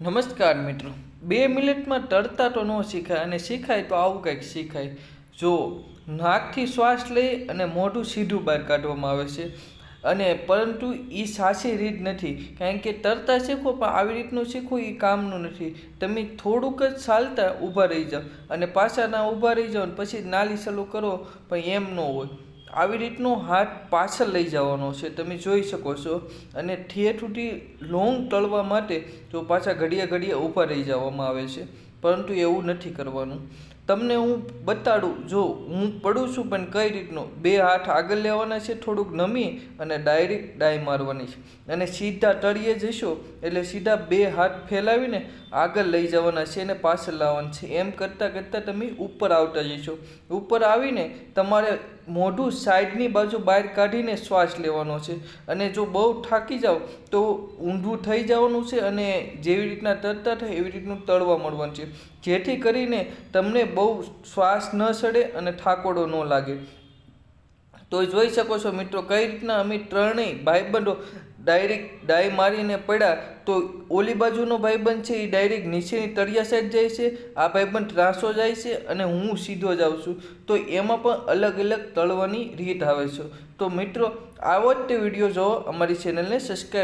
નમસ્કાર મિત્રો. બે મિનિટમાં તરતા તો ન શીખાય અને શીખાય તો આવું કંઈક શીખાય. જો નાકથી શ્વાસ લઈ અને મોઢું સીધું બહાર કાઢવામાં આવે છે. અને પરંતુ એ સાચી રીત નથી. કારણ કે તરતા શીખો પણ આવી રીતનું શીખવું એ કામનું નથી. તમે થોડુંક જ ચાલતા ઊભા રહી જાઓ અને પાછા ના ઊભા રહી જાઓ પછી નાલી ચાલુ કરો પણ એમ ન હોય. આવી રીતનો હાથ પાછળ લઈ જવાનો છે, તમે જોઈ શકો છો. અને ઠેઠ સુધી લોંગ તળવા માટે જો પાછા ઘડિયા ઘડિયા ઊભા રહી જવામાં આવે છે, પરંતુ એવું નથી કરવાનું. તમને હું બતાડું, જો હું પડું છું પણ કઈ રીતનો? બે હાથ આગળ લેવાના છે, થોડુંક નમી અને ડાયરેક્ટ ડાય મારવાની છે. અને સીધા તળીએ જશો, એટલે સીધા બે હાથ ફેલાવીને આગળ લઈ જવાના છે અને પાછળ લાવવાના છે. એમ કરતાં કરતાં તમે ઉપર આવતા જશો. ઉપર આવીને તમારે મોઢું સાઈડની બાજુ બહાર કાઢીને શ્વાસ લેવાનો છે. અને જો બહુ થાકી જાઓ તો ઊંધું થઈ જવાનું છે અને જેવી રીતના તરતા થાય એવી રીતનું તળવા મળવાનું છે. જેથી કરીને તમને બહુ શ્વાસ ન સડે અને થાકોડો ન લાગે. તો જોઈ શકો છો મિત્રો, કઈ રીતના અમે ત્રણેય ભાઈબંધો ડાયરેક્ટ ડાય મારીને પડ્યા, તો ઓલી બાજુનો ભાઈબંધ છે એ ડાયરેક્ટ નીચેની તળિયા સાઈડ જાય છે, આ ભાઈબંધ ત્રાસો જાય છે અને હું સીધો જાઉં છું. તો એમાં પણ અલગ અલગ તળવાની રીત આવે છે. તો મિત્રો, આવો જ તે વીડિયો જોવો. અમારી ચેનલને સબસ્ક્રાઈબ